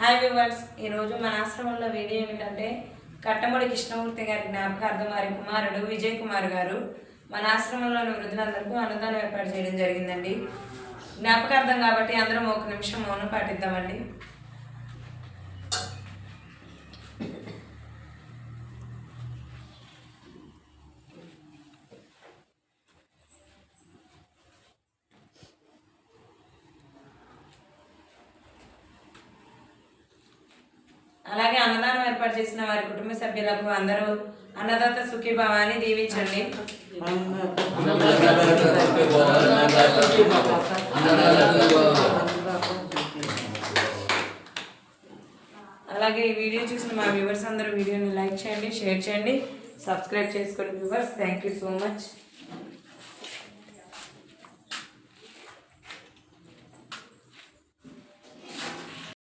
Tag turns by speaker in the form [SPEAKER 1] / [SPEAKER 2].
[SPEAKER 1] Hi viewers ఈరోజు మన ఆశ్రమంలో వీడియో ఏమిటంటే కట్టమూడి కృష్ణమూర్తి గారి జ్ఞాపకార్థం వారి కుమారుడు విజయ్ కుమార్ గారు మన ఆశ్రమంలోని వృద్ధులందరికీ అనుదానం ఏర్పాటు చేయడం జరిగిందండి. జ్ఞాపకార్థం కాబట్టి అందరం ఒక నిమిషం మౌనం పాటిద్దామండి. అలాగే అన్నదానం ఏర్పాటు చేసిన వారి కుటుంబ సభ్యులకు అందరూ అన్నదాత సుఖీభావాన్ని దీవించండి. అలాగే ఈ వీడియో చూసిన మా వ్యూవర్స్ అందరూ వీడియోని లైక్ చేయండి షేర్ చేయండి సబ్స్క్రైబ్ చేసుకోండి viewers. Thank you so much.